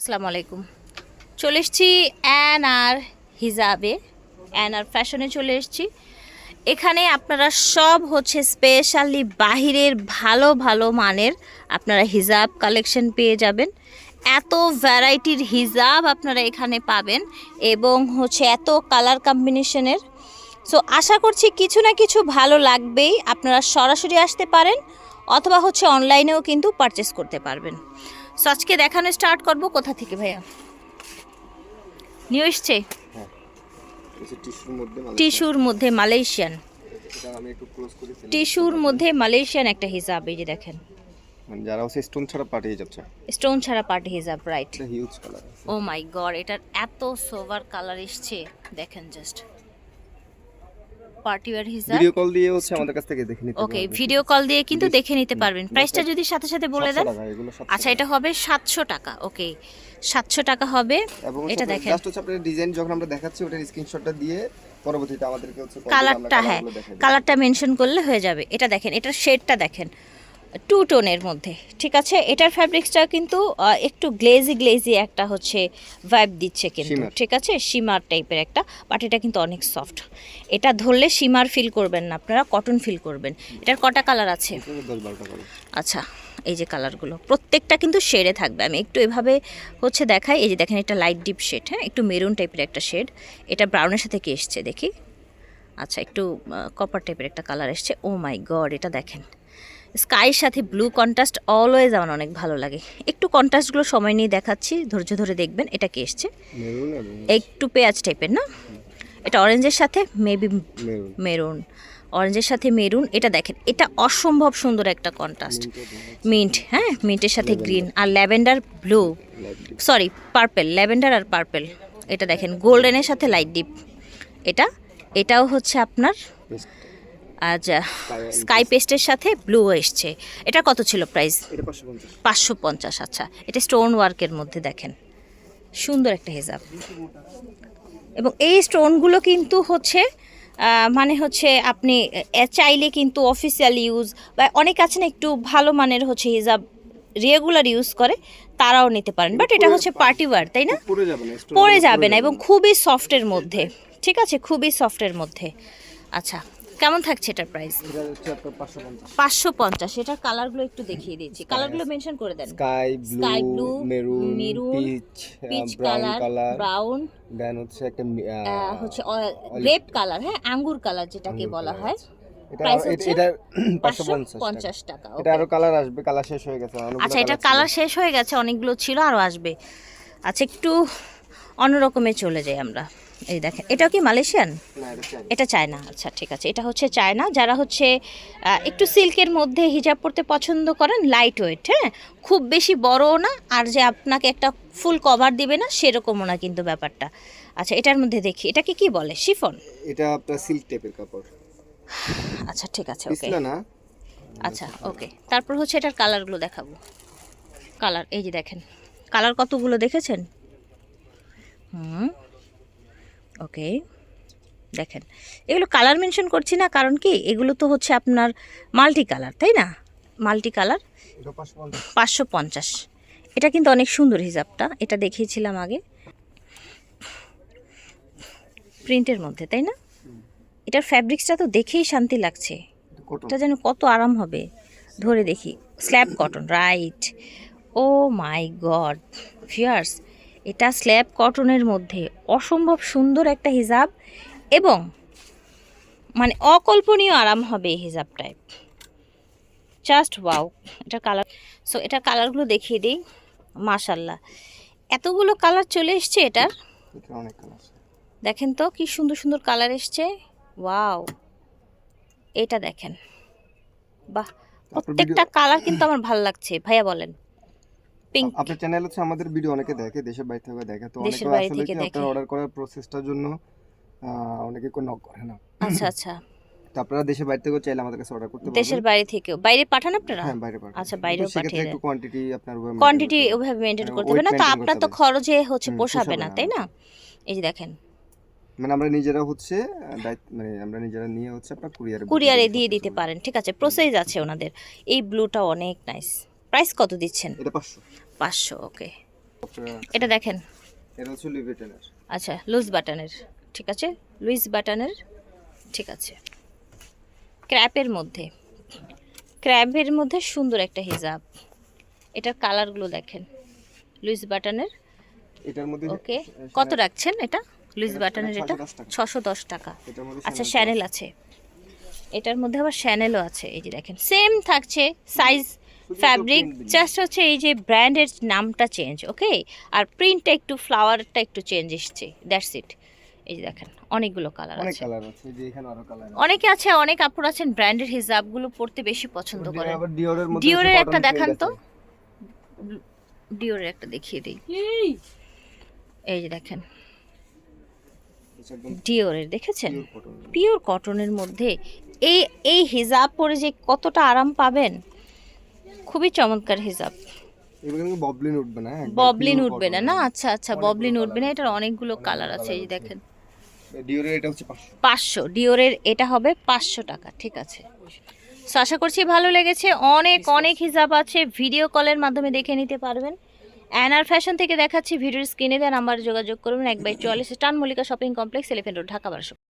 আসসালামু আলাইকুম। চলে এসেছি অ্যান আর হিজাবে। অ্যান আর ফ্যাশনে চলে এসেছি। এখানে আপনারা সব হচ্ছে স্পেশালি বাহিরের ভালো ভালো মানের আপনারা হিজাব কালেকশন পেয়ে যাবেন। এত ভ্যারাইটির হিজাব আপনারা এখানে পাবেন এবং হচ্ছে এত কালার কম্বিনেশনের সো আশা করছি কিছু না কিছু ভালো লাগবেই, আপনারা সরাসরি আসতে পারেন অথবা হচ্ছে অনলাইনেও কিন্তু পারচেস করতে পারবেন। সো আজকে দেখানো স্টার্ট করব কোথা থেকে ভাইয়া? নিউ এসছে টিস্যুর মধ্যে মালয়েশিয়ান। টিস্যুর মধ্যে মালয়েশিয়ান। একটা হিজাব এই যে দেখেন। মানে যারা হচ্ছে স্টোন ছাড়া পাঠিয়ে যাচ্ছে। স্টোন ছাড়া পার্টি হিজাব right huge colour oh my god এটার এত সোভার কালার এসছে। দেখেন জাস্ট পার্টি ওয়্যার হিসাব ভিডিও কল দিয়ে হচ্ছে আমাদের কাছ থেকে দেখে নিতে ওকে। ভিডিও কল দিয়ে কিন্তু দেখে নিতে পারবেন। প্রাইসটা যদি সাথে সাথে বলে 700 দেন 700 আচ্ছা এটা হবে সাতশো টাকা। ওকে সাতশো টাকা হবে। এটা দেখেন। জাস্ট হচ্ছে আপনাদের ডিজাইন যখন আমরা দেখাচ্ছি ওটার স্ক্রিনশটটা দিয়ে পরবর্তীতে আমাদেরকে হচ্ছে কালারটা হ্যাঁ। কালারটা মেনশন করলে হয়ে যাবে। এটা দেখেন এটার শেডটা দেখেন। টু টোনের মধ্যে ঠিক আছে? এটার ফ্যাব্রিক্সটা কিন্তু একটু গ্লেজি গ্লেজি একটা হচ্ছে ভাইব দিচ্ছে কিন্তু ঠিক আছে? শিমার টাইপের একটা বাট এটা কিন্তু অনেক সফট এটা ধরলে শিমার ফিল করবেন না আপনারা কটন ফিল করবেন। এটার কটা কালার আছে? আচ্ছা এই যে কালারগুলো প্রত্যেকটা কিন্তু শেডে থাকবে। আমি একটু এভাবে হচ্ছে দেখাই এই যে দেখেন এটা লাইট ডিপ শেড হ্যাঁ? একটু মেরুন টাইপের একটা শেড এটা ব্রাউনের সাথে কি এসছে দেখি? আচ্ছা একটু কপার টাইপের একটা কালার এসছে। ও মাই গড এটা দেখেন। স্কাইয়ের সাথে ব্লু কন্ট্রাস্ট অলওয়েজ আমার অনেক ভালো লাগে। একটু কন্ট্রাস্টগুলো সময় নিয়ে দেখাচ্ছি ধৈর্য ধরে দেখবেন এটা কি এসছে? একটু পেঁয়াজ টাইপের না? এটা অরেঞ্জের সাথে মেবি মেরুন অরেঞ্জের সাথে মেরুন এটা দেখেন এটা অসম্ভব সুন্দর একটা কন্ট্রাস্ট মিন্ট হ্যাঁ? মিন্টের সাথে গ্রিন আর lavender blue sorry purple lavender আর পার্পেল এটা দেখেন গোল্ডেনের সাথে লাইট ডিপ এটা এটাও হচ্ছে আপনার আজ স্কাই পেস্টের সাথে ব্লু এসছে। এটা কত ছিল প্রাইস পাঁচশো পঞ্চাশ। আচ্ছা। এটা স্টোন ওয়ার্কের মধ্যে দেখেন। সুন্দর একটা হিজাব এবং এই স্টোনগুলো কিন্তু হচ্ছে মানে হচ্ছে আপনি চাইলে কিন্তু অফিসিয়াল ইউজ বা অনেক আছে না একটু ভালো মানের হচ্ছে হিজাব রেগুলার ইউজ করে তারাও নিতে পারেন। বাট এটা হচ্ছে পার্টি ওয়ার তাই না? পরে যাবে না এবং খুবই সফটের মধ্যে। ঠিক আছে? খুবই সফটের মধ্যে। আচ্ছা। কেমন থাকছে এটার প্রাইস এটা হচ্ছে আপনার পাঁচশো পঞ্চাশ। এটার কালারগুলো একটু দেখিয়ে দিচ্ছি। কালারগুলো মেনশন করে দেন। Sky Sky blue blue, maroon peach peach colour brown then হচ্ছে একটা হচ্ছে গ্রেপ কালার হ্যাঁ আঙ্গুর কালার যেটাকে বলা হয়। হচ্ছে এটা। কালার আসবে কালার শেষ হয়ে গেছে অনেকগুলো আচ্ছা ছিল। শেষ হয়ে গেছে অনেকগুলো ছিল আরও আসবে। আচ্ছা একটু অন্যরকমে চলে যাই আমরা। এই দেখেন এটাও কি মালয়েশিয়ান? এটা চায়না। আচ্ছা ঠিক আছে। এটা হচ্ছে চায়না যারা হচ্ছে একটু সিল্কের মধ্যে হিজাব পরতে পছন্দ করেন লাইট ওয়েট হ্যাঁ? খুব বেশি বড়ও না আর যে আপনাকে একটা ফুল কভার দিবে না সেরকমও না কিন্তু ব্যাপারটা। আচ্ছা এটার মধ্যে দেখি এটাকে কি বলে? শিফন? এটা আপনার সিল্ক টাইপের কাপড়। আচ্ছা ঠিক আছে ওকে। না? আচ্ছা ওকে। তারপর হচ্ছে এটার কালারগুলো দেখাবো। কালার এই যে দেখেন। কালার কতগুলো দেখেছেন? হুম। ওকে দেখেন। এগুলো কালার মেনশন করছি না কারণ কি? এগুলো তো হচ্ছে আপনার মাল্টি কালার তাই না? মাল্টি কালার পাঁচশো পঞ্চাশ। এটা কিন্তু অনেক সুন্দর হিসাবটা এটা দেখিয়েছিলাম আগে। প্রিন্টের মধ্যে তাই না? এটার ফ্যাব্রিক্সটা তো দেখেই শান্তি লাগছে। এটা যেন কত আরাম হবে। ধরে দেখি slub cotton right oh my god fierce এটা স্ল্যাব কটনের মধ্যে। অসম্ভব সুন্দর একটা হিজাব এবং মানে অকল্পনীয় আরাম হবে এই হিজাবটায়। জাস্ট ওয়াও এটা কালার সো এটার কালারগুলো দেখিয়ে দিই। মাশাল্লাহ এতগুলো কালার চলে এসছে এটার। এটা দেখেন তো কি সুন্দর সুন্দর কালার এসছে। ওয়াও এটা দেখেন। বাহ প্রত্যেকটা কালার কিন্তু আমার ভালো লাগছে। ভাইয়া বলেন। পিঙ্ক আপনার চ্যানেল হচ্ছে আমাদের ভিডিও অনেকে দেখে দেশের বাইরে থেকে দেখে। তো অনেকে আসলে কি আপনার অর্ডার করার প্রসেসটার জন্য অনেকে কোনো নক করে না। আচ্ছা আচ্ছা। তো আপনারা দেশের বাইরে থেকেও চাইলে আমাদের কাছে অর্ডার করতে পারবেন। দেশের বাইরে থেকেও। বাইরে পাঠান আপনারা? হ্যাঁ বাইরে পাঠান। আচ্ছা, বাইরেও পাঠিয়ে একটু কোয়ান্টিটি আপনার কোয়ান্টিটি ওভাবে মেনটেন হ্যাঁ, করতে হবে না। তো আপনার তো খরচে হচ্ছে পোষাবে না তাই না? এই যে দেখেন। মানে আমরা নিজেরা হচ্ছে মানে আমরা নিজেরা নিয়ে হচ্ছে আপনার কুরিয়ারে কুরিয়ারে দিয়ে দিতে পারেন ঠিক আছে? প্রসেস আছে ওনাদের। এই ব্লুটা অনেক নাইস প্রাইস কত দিচ্ছেন? এটা পাঁচশো। পাঁচশো ওকে। এটা দেখেন। এটা হচ্ছে লিভিটেনের আচ্ছা লুজ বাটনের ঠিক আছে? লুইস বাটনের ঠিক আছে। ক্র্যাপের মধ্যে। ক্র্যাপের মধ্যে সুন্দর একটা হিজাব। এটার কালারগুলো দেখেন। লুইস বাটনের। এটার মধ্যে ওকে। কত রাখছেন এটা? লুইস বাটনের এটা এটা? 610 টাকা। ছশো দশ টাকা। আচ্ছা শ্যানেল আছে। এটার মধ্যে আবার শ্যানেলও আছে। এই যে দেখেন সেম থাকছে। সাইজ ফ্যাব্রিক জাস্ট হচ্ছে এই যে ব্র্যান্ডের নামটা চেঞ্জ ওকে আর প্রিন্টটা একটু ফ্লাওয়ারটা একটু চেঞ্জ এসছে দ্যাটস ইট এই যে দেখেন অনেকগুলো কালার অনেক আছে। কালার আছে এই যে এখানে আরও কালার অনেকে আছে অনেক আপুর আছেন ব্র্যান্ডের হিজাবগুলো পড়তে বেশি পছন্দ করেন আবার ডিওরের মধ্যে ডিওরের একটা দেখান তো। ডিওরের একটা দেখিয়ে দিই। এই। যে দেখেন। ডিওরের দেখেছেন? পিওর কটনের মধ্যে এই এই হিজাব পরে যে কতটা আরাম পাবেন খুবই চমৎকার হিজাব। ববলিন উঠবে না ববলিন উঠবে না? না আচ্ছা আচ্ছা ববলিন উঠবে না? এটার অনেকগুলো কালার আছে এই। দেখেন। ডিওরের এটা হচ্ছে পাঁচশো। ডিওরের এটা হবে পাঁচশো টাকা ঠিক আছে। So, আশা করছি ভালো লেগেছে। অনেক অনেক হিসাব আছে। ভিডিও কলের মাধ্যমে দেখে নিতে পারবেন। অ্যানার ফ্যাশন থেকে দেখাচ্ছি ভিডিওর স্ক্রিনে দেওয়া নাম্বার যোগাযোগ করবেন এক বাই চুয়াল্লিশ স্টান Mallika shopping complex elephant road Dhaka বারোশো।